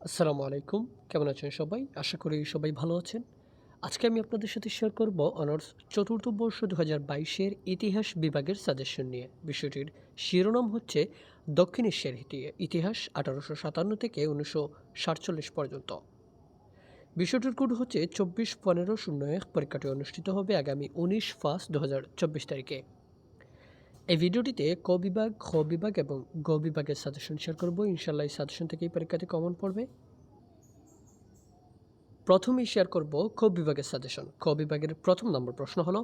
আসসালামু আলাইকুম। কেমন আছেন সবাই? আশা করি সবাই ভালো আছেন। আজকে আমি আপনাদের সাথে শেয়ার করব অনার্স চতুর্থ বর্ষ দু হাজার বাইশের ইতিহাস বিভাগের সাজেশন নিয়ে। বিষয়টির শিরোনাম হচ্ছে দক্ষিণ এশিয়ার ইতি- ইতিহাস আঠারোশো সাতান্ন থেকে উনিশশো সাতচল্লিশ পর্যন্ত। বিষয়টির কোড হচ্ছে চব্বিশ পনেরো শূন্য এক। পরীক্ষাটি অনুষ্ঠিত হবে আগামী উনিশ ফার্স্ট দু হাজার চব্বিশ তারিখে। এই ভিডিওটিতে ক বিভাগ, খ বিভাগ এবং গ বিভাগের সাজেশন শেয়ার করব। ইনশাল্লাহ এই সাজেশন থেকে এই পরীক্ষাতে কমন পড়বে। প্রথমেই শেয়ার করব খ বিভাগের সাজেশন খ বিভাগের প্রথম নম্বর প্রশ্ন হলো,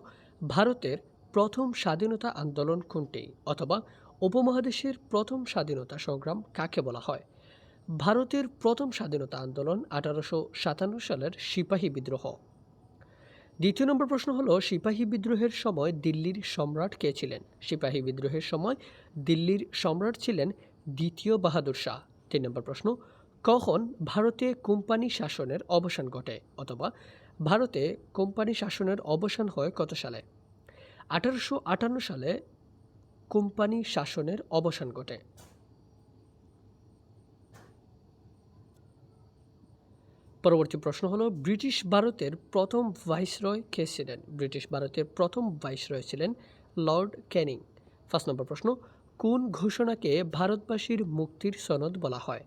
ভারতের প্রথম স্বাধীনতা আন্দোলন কোনটি? অথবা উপমহাদেশের প্রথম স্বাধীনতা সংগ্রাম কাকে বলা হয়? ভারতের প্রথম স্বাধীনতা আন্দোলন আঠারোশো সাতান্ন সালের সিপাহী বিদ্রোহ। দ্বিতীয় নম্বর প্রশ্ন হলো, সিপাহী বিদ্রোহের সময় দিল্লির সম্রাট কে ছিলেন? সিপাহী বিদ্রোহের সময় দিল্লির সম্রাট ছিলেন দ্বিতীয় বাহাদুর শাহ। তিন নম্বর প্রশ্ন, কখন ভারতে কোম্পানি শাসনের অবসান ঘটে? অথবা, ভারতে কোম্পানি শাসনের অবসান হয় কত সালে? আঠারোশো আটান্ন সালে কোম্পানি শাসনের অবসান ঘটে। পরবর্তী প্রশ্ন হলো, ব্রিটিশ ভারতের প্রথম ভাইসরয় কে ছিলেন? ব্রিটিশ ভারতের প্রথম ভাইসরয় ছিলেন লর্ড ক্যানিং ফার্স্ট নম্বর প্রশ্ন, কোন ঘোষণাকে ভারতবাসীর মুক্তির সনদ বলা হয়?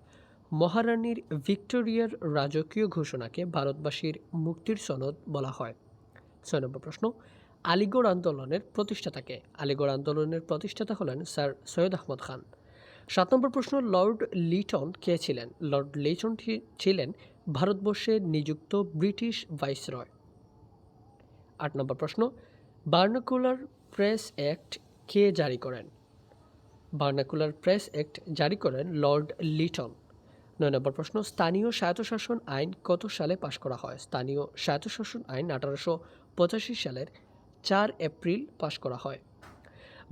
মহারানীর ভিক্টোরিয়ার রাজকীয় ঘোষণাকে ভারতবাসীর মুক্তির সনদ বলা হয়। ছয় নম্বর প্রশ্ন, আলিগড় আন্দোলনের প্রতিষ্ঠাতাকে? আলিগড় আন্দোলনের প্রতিষ্ঠাতা হলেন স্যার সৈয়দ আহমদ খান। সাত নম্বর প্রশ্ন, লর্ড লিটন কে ছিলেন? লর্ড লিটন ছিলেন ভারতবর্ষের নিযুক্ত ব্রিটিশ ভাইসরয়। আট নম্বর প্রশ্ন, বার্নাকুলার প্রেস অ্যাক্ট কে জারি করেন? বার্নাকুলার প্রেস অ্যাক্ট জারি করেন লর্ড লিটন। নয় নম্বর প্রশ্ন, স্থানীয় স্বায়ত্তশাসন আইন কত সালে পাশ করা হয়? স্থানীয় স্বায়ত্তশাসন আইন আঠারোশো পঁচাশি সালের চার এপ্রিল পাশ করা হয়।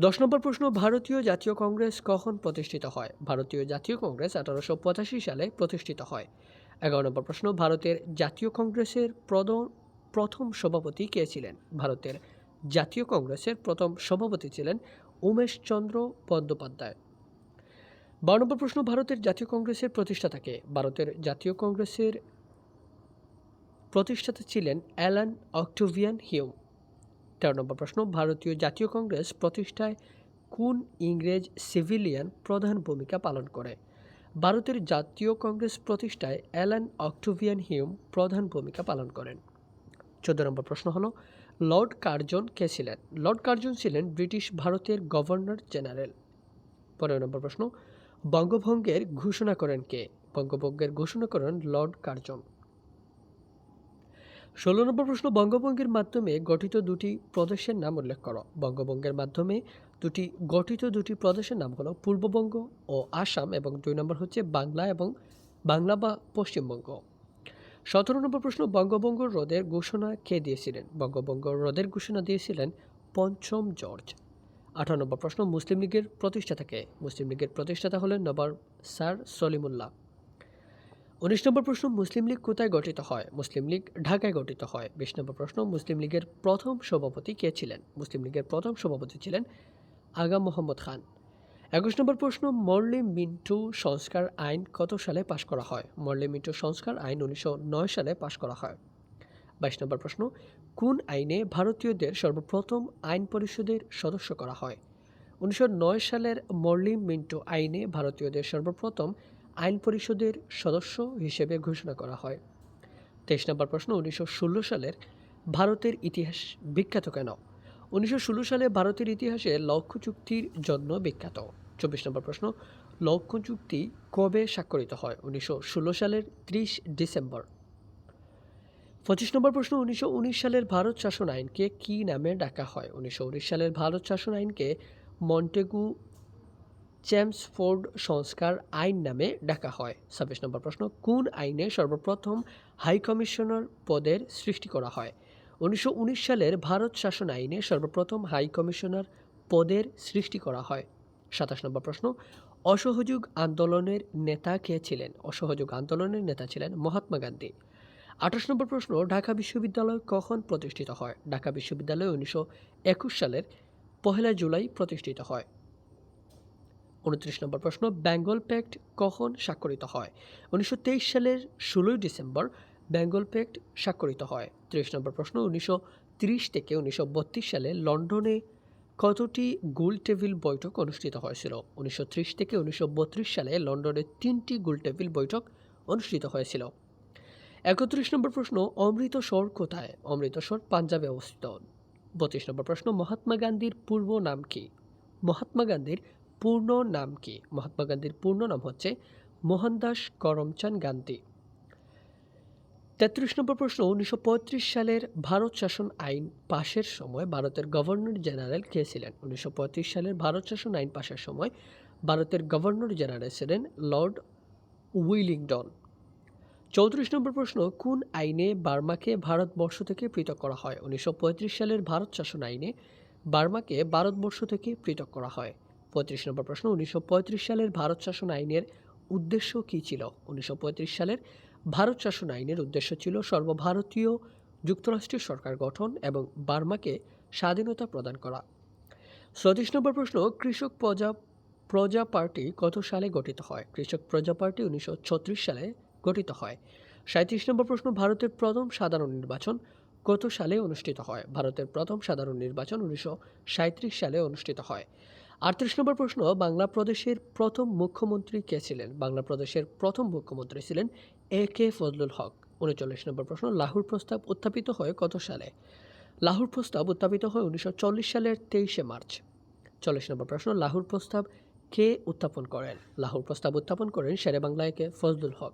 দশ নম্বর প্রশ্ন, ভারতীয় জাতীয় কংগ্রেস কখন প্রতিষ্ঠিত হয়? ভারতীয় জাতীয় কংগ্রেস আঠারোশো পঁচাশি সালে প্রতিষ্ঠিত হয়। এগারো নম্বর প্রশ্ন, ভারতের জাতীয় কংগ্রেসের প্রথম সভাপতি কে ছিলেন? ভারতের জাতীয় কংগ্রেসের প্রথম সভাপতি ছিলেন উমেশচন্দ্র বন্দ্যোপাধ্যায়। বারো নম্বর প্রশ্ন, ভারতের জাতীয় কংগ্রেসের প্রতিষ্ঠাতাকে ভারতের জাতীয় কংগ্রেসের প্রতিষ্ঠাতা ছিলেন অ্যালান অক্টোভিয়ান হিউম। তেরো নম্বর প্রশ্ন, ভারতীয় জাতীয় কংগ্রেস প্রতিষ্ঠায় কোন ইংরেজ সিভিলিয়ান প্রধান ভূমিকা পালন করে? ভারতের জাতীয় কংগ্রেস প্রতিষ্ঠায় অ্যালান অক্টোভিয়ান হিউম প্রধান ভূমিকা পালন করেন। চোদ্দ নম্বর প্রশ্ন হলো, লর্ড কার্জন কে ছিলেন? লর্ড কার্জন ছিলেন ব্রিটিশ ভারতের গভর্নর জেনারেল। পনেরো নম্বর প্রশ্ন, বঙ্গভঙ্গের ঘোষণা করেন কে? বঙ্গভঙ্গের ঘোষণা করেন লর্ড কার্জন। ষোলো নম্বর প্রশ্ন, বঙ্গভঙ্গের মাধ্যমে গঠিত দুটি প্রদেশের নাম উল্লেখ করো। বঙ্গভঙ্গের মাধ্যমে দুটি, গঠিত দুটি প্রদেশের নাম হলো পূর্ববঙ্গ ও আসাম এবং দুই নম্বর হচ্ছে বাংলা এবং বাংলা বা পশ্চিমবঙ্গ। সতেরো নম্বর প্রশ্ন বঙ্গবঙ্গ হ্রদের ঘোষণা কে দিয়েছিলেন? বঙ্গবঙ্গ হ্রদের ঘোষণা দিয়েছিলেন পঞ্চম জর্জ। আঠারো নম্বর প্রশ্ন, মুসলিম লীগের প্রতিষ্ঠাতাকে মুসলিম লীগের প্রতিষ্ঠাতা হলেন নবাব স্যার সলিমুল্লাহ। উনিশ নম্বর প্রশ্ন মুসলিম লীগ কোথায় গঠিত হয়? মুসলিম লীগ ঢাকায় গঠিত হয়। বিশ নম্বর প্রশ্ন, মুসলিম লীগের প্রথম সভাপতি কে ছিলেন? মুসলিম লীগের প্রথম সভাপতি ছিলেন আগা মোহাম্মদ খান। একুশ নম্বর প্রশ্ন, মরলি মিন্টু সংস্কার আইন কত সালে পাশ করা হয়? মরলি মিন্টু সংস্কার আইন উনিশশো নয় সালে পাশ করা হয়। বাইশ নম্বর প্রশ্ন, কোন আইনে ভারতীয়দের সর্বপ্রথম আইন পরিষদের সদস্য করা হয়? উনিশশো নয় সালের মরলি মিন্টু আইনে ভারতীয়দের সর্বপ্রথম আইন পরিষদের সদস্য হিসেবে ঘোষণা করা হয়। তেইশ নম্বর প্রশ্ন, উনিশশো ষোলো সালের ভারতের ইতিহাস বিখ্যাত কেন? উনিশশো ষোলো সালে ভারতের ইতিহাসে লক্ষ্য চুক্তির জন্য বিখ্যাত। চব্বিশ নম্বর প্রশ্ন, লক্ষ্য চুক্তি কবে স্বাক্ষরিত হয়? উনিশশো ষোলো সালের ত্রিশ ডিসেম্বর। পঁচিশ নম্বর প্রশ্ন, উনিশশো উনিশ সালের ভারত শাসন আইনকে কী নামে ডাকা হয়? উনিশশো উনিশ সালের ভারত শাসন আইনকে মন্টেগু চ্যামসফোর্ড সংস্কার আইন নামে ডাকা হয়। ছাব্বিশ নম্বর প্রশ্ন, কোন আইনে সর্বপ্রথম হাই কমিশনার পদের সৃষ্টি করা হয়? উনিশশো উনিশ সালের ভারত শাসন আইনে সর্বপ্রথম হাই কমিশনার পদের সৃষ্টি করা হয়। সাতাশ নম্বর প্রশ্ন, অসহযোগ আন্দোলনের নেতা কে ছিলেন? অসহযোগ আন্দোলনের নেতা ছিলেন মহাত্মা গান্ধী। আঠাশ নম্বর প্রশ্ন, ঢাকা বিশ্ববিদ্যালয় কখন প্রতিষ্ঠিত হয়? ঢাকা বিশ্ববিদ্যালয় উনিশশো একুশ সালের পহেলা জুলাই প্রতিষ্ঠিত হয়। উনত্রিশ নম্বর প্রশ্ন, বেঙ্গল প্যাক্ট কখন স্বাক্ষরিত হয়? উনিশশো তেইশ সালের ষোলোই ডিসেম্বর বেঙ্গল প্যাক্ট স্বাক্ষরিত হয়। ত্রিশ নম্বর প্রশ্ন, উনিশশো তিরিশ থেকে উনিশশো বত্রিশ সালে লন্ডনে কতটি গোল টেবিল বৈঠক অনুষ্ঠিত হয়েছিল? উনিশশো ত্রিশ থেকে উনিশশো বত্রিশ সালে লন্ডনে তিনটি গোল টেবিল বৈঠক অনুষ্ঠিত হয়েছিল। একত্রিশ নম্বর প্রশ্ন অমৃতসর কোথায়? অমৃতসর পাঞ্জাবে অবস্থিত। বত্রিশ নম্বর প্রশ্ন, মহাত্মা গান্ধীর পূর্ব নাম কি? মহাত্মা গান্ধীর পূর্ণ নাম কি? মহাত্মা গান্ধীর পূর্ণ নাম হচ্ছে মোহনদাস করমচাঁদ গান্ধী। তেত্রিশ নম্বর প্রশ্ন, উনিশশো পঁয়ত্রিশ সালের ভারত শাসন আইন পাশের সময় ভারতের গভর্নর জেনারেল কে ছিলেন? উনিশশো পঁয়ত্রিশ সালের ভারত শাসন আইন পাশের সময় ভারতের গভর্নর জেনারেল ছিলেন লর্ড উইলিংডন চৌত্রিশ নম্বর প্রশ্ন, কোন আইনে বার্মাকে ভারতবর্ষ থেকে পৃথক করা হয়? উনিশশো পঁয়ত্রিশ সালের ভারত শাসন আইনে বার্মাকে ভারতবর্ষ থেকে পৃথক করা হয়। পঁয়ত্রিশ নম্বর প্রশ্ন, উনিশশো পঁয়ত্রিশ সালের ভারত শাসন আইনের উদ্দেশ্য কী ছিল? উনিশশো পঁয়ত্রিশ সালের ভারত শাসন আইনের উদ্দেশ্য ছিল সর্বভারতীয় যুক্তরাষ্ট্রীয় সরকার গঠন এবং বার্মাকে স্বাধীনতা প্রদান করা। ছত্রিশ নম্বর প্রশ্ন, কৃষক প্রজা প্রজা পার্টি কত সালে গঠিত হয়? কৃষক প্রজা পার্টি উনিশশো ছত্রিশ সালে গঠিত হয়। সাঁত্রিশ নম্বর প্রশ্ন, ভারতের প্রথম সাধারণ নির্বাচন কত সালে অনুষ্ঠিত হয়? ভারতের প্রথম সাধারণ নির্বাচন উনিশশো সাঁইত্রিশ সালে অনুষ্ঠিত হয়। আটত্রিশ নম্বর প্রশ্ন বাংলা প্রদেশের প্রথম মুখ্যমন্ত্রী কে ছিলেন? বাংলা প্রদেশের প্রথম মুখ্যমন্ত্রী ছিলেন এ কে ফজলুল হক। উনচল্লিশ নম্বর প্রশ্ন, লাহোর প্রস্তাব উত্থাপিত হয় কত সালে? লাহোর প্রস্তাব উত্থাপিত হয় উনিশশো চল্লিশ সালের তেইশে মার্চ। চল্লিশ নম্বর প্রশ্ন, লাহোর প্রস্তাব কে উত্থাপন করেন? লাহোর প্রস্তাব উত্থাপন করেন শেরে বাংলায় কে ফজলুল হক।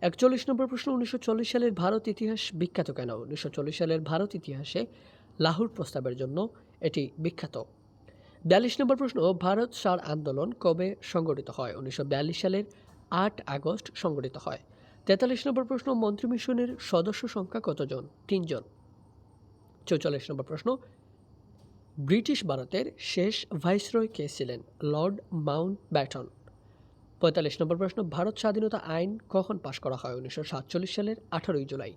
একচল্লিশ নম্বর প্রশ্ন, উনিশশো চল্লিশ সালের ভারত ইতিহাস বিখ্যাত কেন? উনিশশো চল্লিশ সালের ভারত ইতিহাসে লাহোর প্রস্তাবের জন্য এটি বিখ্যাত। বিয়াল্লিশ নম্বর প্রশ্ন, ভারত সার আন্দোলন কবে সংগঠিত হয়? উনিশশো বিয়াল্লিশ সালের আট আগস্ট সংগঠিত হয়। তেতাল্লিশ নম্বর প্রশ্ন, মন্ত্রী মিশনের সদস্য সংখ্যা কতজন? তিনজন। চৌচল্লিশ নম্বর প্রশ্ন, ব্রিটিশ ভারতের শেষ ভাইসরয় কে ছিলেন? Lord Mountbatten. পঁয়তাল্লিশ নম্বর প্রশ্ন, ভারত স্বাধীনতা আইন কখন পাশ করা হয়? উনিশশো সাতচল্লিশ সালের আঠারোই জুলাই।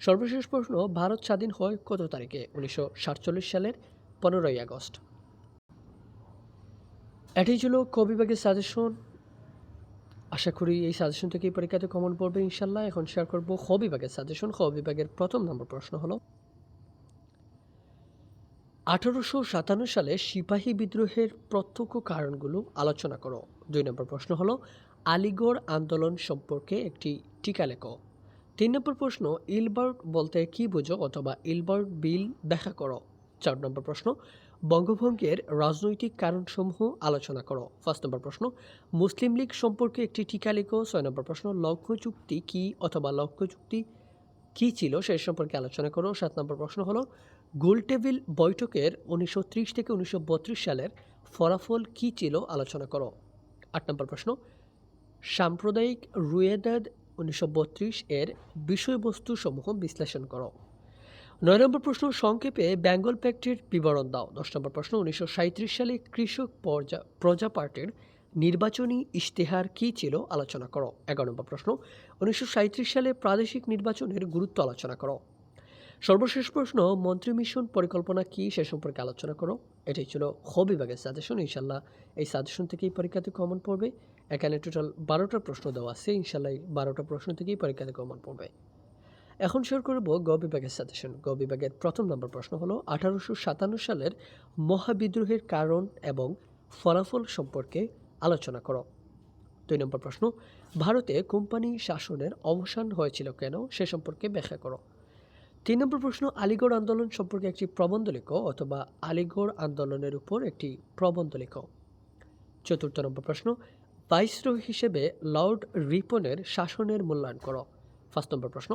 সর্বশেষ প্রশ্ন, ভারত স্বাধীন হয় কত তারিখে? উনিশশো সাতচল্লিশ সালের পনেরোই আগস্ট। এটাই ছিল ক বিভাগের সাজেশন আশা করি এই সাজেশন থেকে পরীক্ষাতে কমন পড়বে ইনশাল্লাহ। এখন শেয়ার করব খ বিভাগের সাজেশন খ বিভাগের প্রথম নম্বর প্রশ্ন হলো, আঠারোশো সাতান্ন সালে সিপাহী বিদ্রোহের প্রত্যক্ষ কারণগুলো আলোচনা করো। দুই নম্বর প্রশ্ন হলো, আলিগড় আন্দোলন সম্পর্কে একটি টিকা লেখো। তিন নম্বর প্রশ্ন, ইলবার্ট বলতে কি বোঝো অথবা ইলবার্ট বিল ব্যাখ্যা করো? চার নম্বর প্রশ্ন বঙ্গভঙ্গের রাজনৈতিক কারণসমূহ আলোচনা করো। ফার্স্ট নম্বর প্রশ্ন, মুসলিম লীগ সম্পর্কে একটি টিকা লেখো। ছয় নম্বর প্রশ্ন, লক্ষ্য চুক্তি কী অথবা লক্ষ্য চুক্তি কী ছিল সে সম্পর্কে আলোচনা করো। সাত নম্বর প্রশ্ন হলো, গোলটেবিল বৈঠকের উনিশশো ত্রিশ থেকে উনিশশো বত্রিশ সালের ফলাফল কী ছিল আলোচনা করো। আট নম্বর প্রশ্ন, সাম্প্রদায়িক রুয়েদাদ উনিশশো বত্রিশ এর বিষয়বস্তু সমূহ বিশ্লেষণ করো। নয় নম্বর প্রশ্ন, সংক্ষেপে বেঙ্গল প্যাক্টের বিবরণ দাও। দশ নম্বর প্রশ্ন, উনিশশো সালে কৃষক প্রজা প্রজা পার্টির নির্বাচনী ইশতেহার কী ছিল? আলোচনা করো। এগারো নম্বর প্রশ্ন, উনিশশো সাঁইত্রিশ সালে প্রাদেশিক নির্বাচনের গুরুত্ব আলোচনা করো। সর্বশেষ প্রশ্ন, মন্ত্রী মিশন পরিকল্পনা কী সে সম্পর্কে আলোচনা করো। এটাই ছিল খ বিভাগের সাজেশন ইনশাল্লাহ এই সাজেশন থেকেই পরীক্ষাতে কমন পড়বে। এখানে টোটাল বারোটা প্রশ্ন দেওয়া আছে। ইনশাল্লাহ এই বারোটা প্রশ্ন থেকেই পরীক্ষাতে কমন পড়বে। এখন শেয়ার করব গ বিভাগের সাজেশন গ বিভাগের প্রথম নম্বর প্রশ্ন হলো, আঠারোশো সাতান্ন সালের মহাবিদ্রোহের কারণ এবং ফলাফল সম্পর্কে আলোচনা করো। দুই নম্বর প্রশ্ন, ভারতে কোম্পানি শাসনের অবসান হয়েছিল কেন? সে সম্পর্কে ব্যাখ্যা করো। তিন নম্বর প্রশ্ন, আলিগড় আন্দোলন সম্পর্কে একটি প্রবন্ধ লেখো অথবা আলিগড় আন্দোলনের উপর একটি প্রবন্ধ লেখো। চতুর্থ নম্বর প্রশ্ন, ভাইসরয় হিসেবে লর্ড রিপনের শাসনের মূল্যায়ন করো। ফার্স্ট নম্বর প্রশ্ন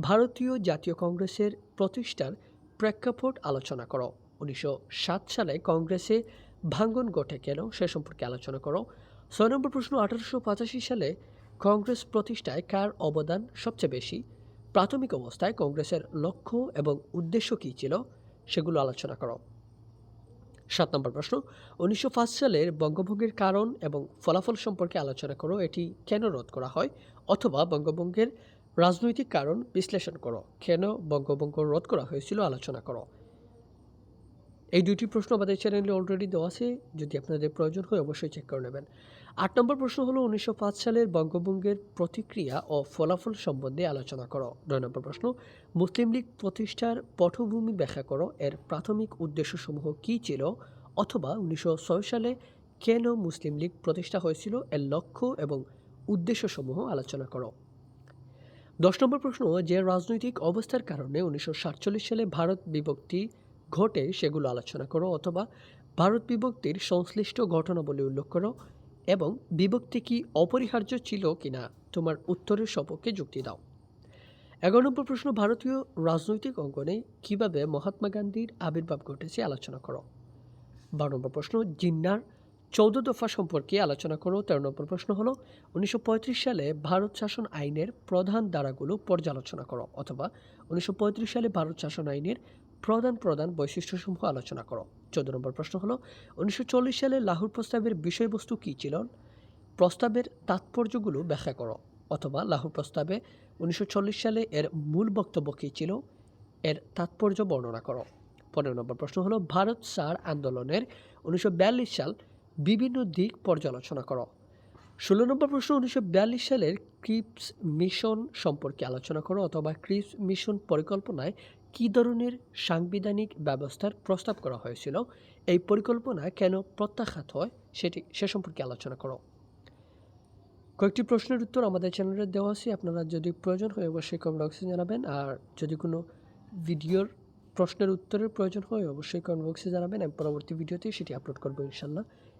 ভারতীয় জাতীয় কংগ্রেসের প্রতিষ্ঠার প্রেক্ষাপট আলোচনা করো। উনিশশো সাত সালে কংগ্রেসে ভাঙ্গন ঘটে কেন সে সম্পর্কে আলোচনা করো। ছয় নম্বর প্রশ্ন, আঠারোশো পঁচাশি সালে কংগ্রেস প্রতিষ্ঠায় কার অবদান সবচেয়ে বেশি? প্রাথমিক অবস্থায় কংগ্রেসের লক্ষ্য এবং উদ্দেশ্য কী ছিল সেগুলো আলোচনা করো। সাত নম্বর প্রশ্ন, উনিশশো পাঁচ সালের বঙ্গভঙ্গের কারণ এবং ফলাফল সম্পর্কে আলোচনা করো। এটি কেন রোধ করা হয়? অথবা বঙ্গভঙ্গের রাজনৈতিক কারণ বিশ্লেষণ করো। কেন বঙ্গভঙ্গ রোধ করা হয়েছিল আলোচনা করো। এই দুইটি প্রশ্ন আমাদের চ্যানেলে অলরেডি দেওয়া আছে। যদি আপনাদের প্রয়োজন হয় অবশ্যই চেক করে নেবেন। আট নম্বর প্রশ্ন হলো, উনিশশো পাঁচ সালের বঙ্গভঙ্গের প্রতিক্রিয়া ও ফলাফল সম্বন্ধে আলোচনা করো। নয় নম্বর প্রশ্ন, মুসলিম লীগ প্রতিষ্ঠার পটভূমি ব্যাখ্যা করো। এর প্রাথমিক উদ্দেশ্যসমূহ কী ছিল? অথবা উনিশশো ছয় সালে কেন মুসলিম লীগ প্রতিষ্ঠা হয়েছিল? এর লক্ষ্য এবং উদ্দেশ্যসমূহ আলোচনা করো। দশ নম্বর প্রশ্ন, যে রাজনৈতিক অবস্থার কারণে উনিশশো সাতচল্লিশ সালে ভারত বিভক্তি ঘটে সেগুলো আলোচনা করো অথবা ভারত বিভক্তির সংশ্লিষ্ট ঘটনাবলী উল্লেখ করো এবং বিভক্তি কি অপরিহার্য ছিল কিনা তোমার উত্তরের সপক্ষে যুক্তি দাও। এগারো নম্বর প্রশ্ন, ভারতীয় রাজনৈতিক অঙ্গনে কীভাবে মহাত্মা গান্ধীর আবির্ভাব ঘটেছে আলোচনা করো। বারো নম্বর প্রশ্ন, জিন্নার চৌদ্দ দফা সম্পর্কে আলোচনা করো, তেরো নম্বর প্রশ্ন হলো, উনিশশো পঁয়ত্রিশ সালে ভারত শাসন আইনের প্রধান ধারাগুলো পর্যালোচনা করো অথবা উনিশশো পঁয়ত্রিশ সালে ভারত শাসন আইনের প্রধান প্রধান বৈশিষ্ট্যসমূহ আলোচনা করো। চোদ্দ নম্বর প্রশ্ন হলো, উনিশশো চল্লিশ সালে লাহোর প্রস্তাবের বিষয়বস্তু কী ছিল? প্রস্তাবের তাৎপর্যগুলো ব্যাখ্যা করো অথবা লাহোর প্রস্তাবে উনিশশো চল্লিশ সালে এর মূল বক্তব্য কী ছিল? এর তাৎপর্য বর্ণনা করো। পনেরো নম্বর প্রশ্ন হলো, ভারত সার আন্দোলনের উনিশশো বিয়াল্লিশ সাল বিভিন্ন দিক পর্যালোচনা করো। ষোলো নম্বর প্রশ্ন, উনিশশো বিয়াল্লিশ সালের ক্রিপস মিশন সম্পর্কে আলোচনা করো অথবা ক্রিপস মিশন পরিকল্পনায় কী ধরনের সাংবিধানিক ব্যবস্থার প্রস্তাব করা হয়েছিল? এই পরিকল্পনা কেন প্রত্যাখ্যাত হয় সেটি, সে সম্পর্কে আলোচনা করো। কয়েকটি প্রশ্নের উত্তর আমাদের চ্যানেলে দেওয়া আছে, আপনারা যদি প্রয়োজন হয় অবশ্যই কমেন্ট বক্সে জানাবেন, আর যদি কোনো ভিডিওর প্রশ্নের উত্তরের প্রয়োজন হয় অবশ্যই কমেন্ট বক্সে জানাবেন, আমি পরবর্তী ভিডিওতে সেটি আপলোড করব ইনশাল্লাহ।